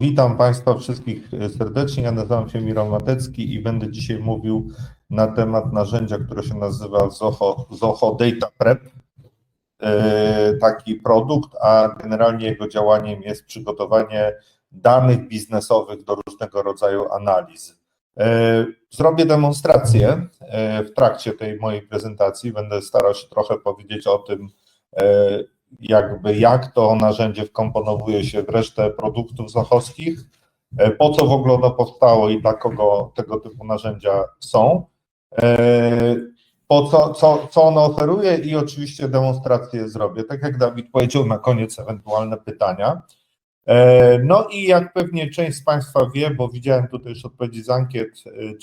Witam Państwa wszystkich serdecznie. Ja nazywam się Miron Matecki i będę dzisiaj mówił na temat narzędzia, które się nazywa Zoho, Zoho Data Prep. E, Taki produkt, a generalnie jego działaniem jest przygotowanie danych biznesowych do różnego rodzaju analiz. E, Zrobię demonstrację e, w trakcie tej mojej prezentacji. Będę starał się trochę powiedzieć o tym, e, jakby jak to narzędzie wkomponowuje się w resztę produktów zochowskich, e, po co w ogóle ono powstało i dla kogo tego typu narzędzia są, e, po co, co, co ono oferuje i oczywiście demonstrację zrobię. Tak jak Dawid powiedział, na koniec ewentualne pytania. E, No i jak pewnie część z Państwa wie, bo widziałem tutaj już odpowiedzi z ankiet,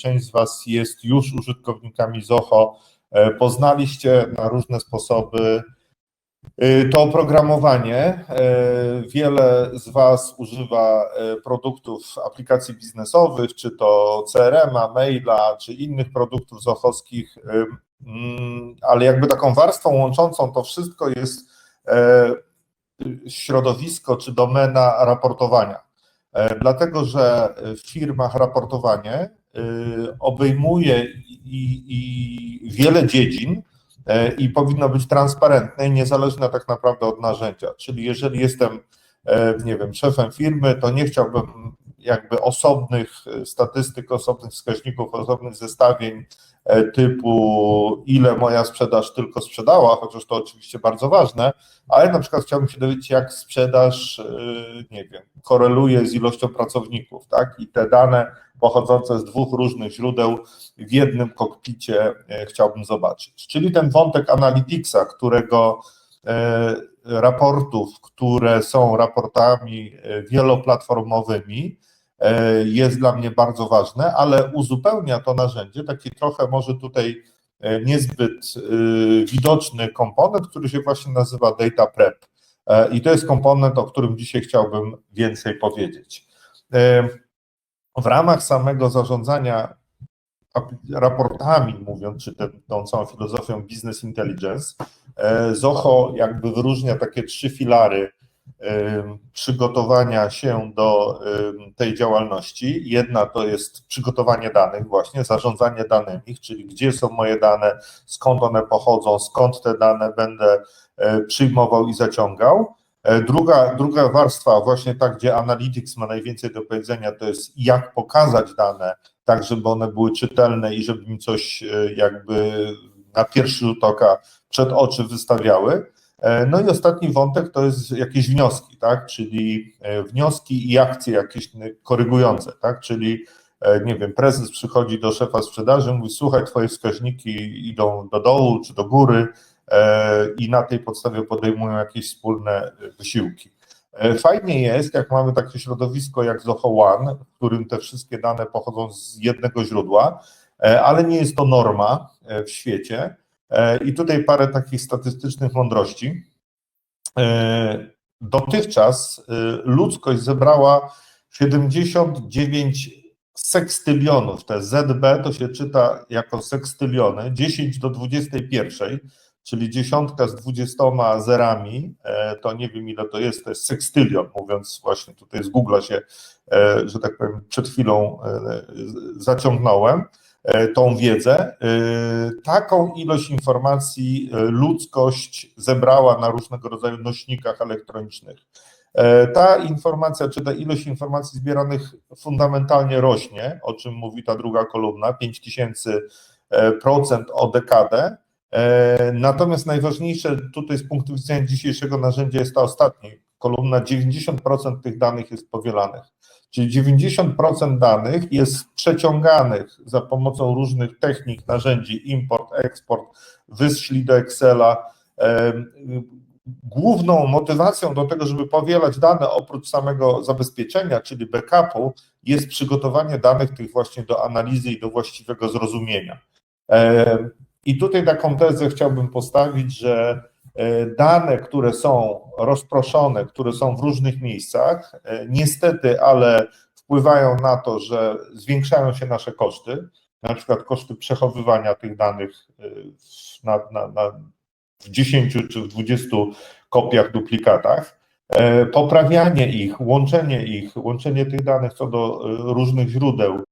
część z Was jest już użytkownikami Zoho, poznaliście na różne sposoby To oprogramowanie. y, Wiele z Was używa y, produktów aplikacji biznesowych, czy to CRM-a, maila, czy innych produktów zochowskich, y, mm, ale jakby taką warstwą łączącą to wszystko jest y, środowisko czy domena raportowania. Dlatego, że w firmach raportowanie y, obejmuje i, i wiele dziedzin, i powinno być transparentne i niezależne tak naprawdę od narzędzia. Czyli jeżeli jestem, e, nie wiem, szefem firmy, to nie chciałbym jakby osobnych e, statystyk, osobnych wskaźników, osobnych zestawień e, typu ile moja sprzedaż tylko sprzedała, chociaż to oczywiście bardzo ważne, ale na przykład chciałbym się dowiedzieć, jak sprzedaż, e, nie wiem, koreluje z ilością pracowników, tak? I te dane pochodzące z dwóch różnych źródeł w jednym kokpicie e, chciałbym zobaczyć. Czyli ten wątek Analyticsa, którego e, raportów, które są raportami e, wieloplatformowymi, e, jest dla mnie bardzo ważne, ale uzupełnia to narzędzie taki trochę może tutaj e, niezbyt e, widoczny komponent, który się właśnie nazywa Data Prep. E, I to jest komponent, o którym dzisiaj chciałbym więcej powiedzieć. E, W ramach samego zarządzania raportami, mówiąc, czy tę- tą całą filozofią business intelligence, e, Zoho jakby wyróżnia takie trzy filary przygotowania się do tej działalności. Jedna to jest przygotowanie danych, właśnie zarządzanie danymi, czyli gdzie są moje dane, skąd one pochodzą, skąd te dane będę e, przyjmował i zaciągał. E, Druga, druga warstwa, właśnie ta, gdzie Analytics ma najwięcej do powiedzenia, to jest jak pokazać dane, tak żeby one były czytelne i żeby mi coś e, jakby na pierwszy rzut oka przed oczy wystawiały. E, No i ostatni wątek to jest jakieś wnioski, tak? Czyli e, wnioski i akcje jakieś korygujące, tak? Czyli e, nie wiem, prezes przychodzi do szefa sprzedaży, mówi: Słuchaj, twoje wskaźniki idą do dołu czy do góry, i na tej podstawie podejmują jakieś wspólne wysiłki. Fajnie jest, jak mamy takie środowisko jak Zoho One, w którym te wszystkie dane pochodzą z jednego źródła, ale nie jest to norma w świecie. E, I tutaj parę takich statystycznych mądrości. E, Dotychczas e, ludzkość zebrała 79 sekstylionów. Te ZB to się czyta jako sekstyliony, 10 do 21, czyli dziesiątka z 20 zerami, e, to nie wiem ile to jest, to jest sekstylion, mówiąc właśnie tutaj z Google'a się, e, że tak powiem, przed chwilą e, zaciągnąłem tą wiedzę. Taką ilość informacji ludzkość zebrała na różnego rodzaju nośnikach elektronicznych. Ta informacja, czy ta ilość informacji zbieranych fundamentalnie rośnie, o czym mówi ta druga kolumna, 5000 e, procent o dekadę. E, Natomiast najważniejsze tutaj z punktu widzenia dzisiejszego narzędzia jest ta ostatnia kolumna, 90% tych danych jest powielanych. Czyli 90% danych jest przeciąganych za pomocą różnych technik, narzędzi, import, eksport, wyszli do Excela. E, Główną motywacją do tego, żeby powielać dane oprócz samego zabezpieczenia, czyli backupu, jest przygotowanie danych tych właśnie do analizy i do właściwego zrozumienia. I tutaj taką tezę chciałbym postawić, że e, dane, które są rozproszone, które są w różnych miejscach, e, niestety, ale wpływają na to, że zwiększają się nasze koszty, na przykład koszty przechowywania tych danych e, na, na, na, w 10 czy w 20 kopiach, duplikatach. poprawianie ich, łączenie ich, łączenie tych danych co do różnych źródeł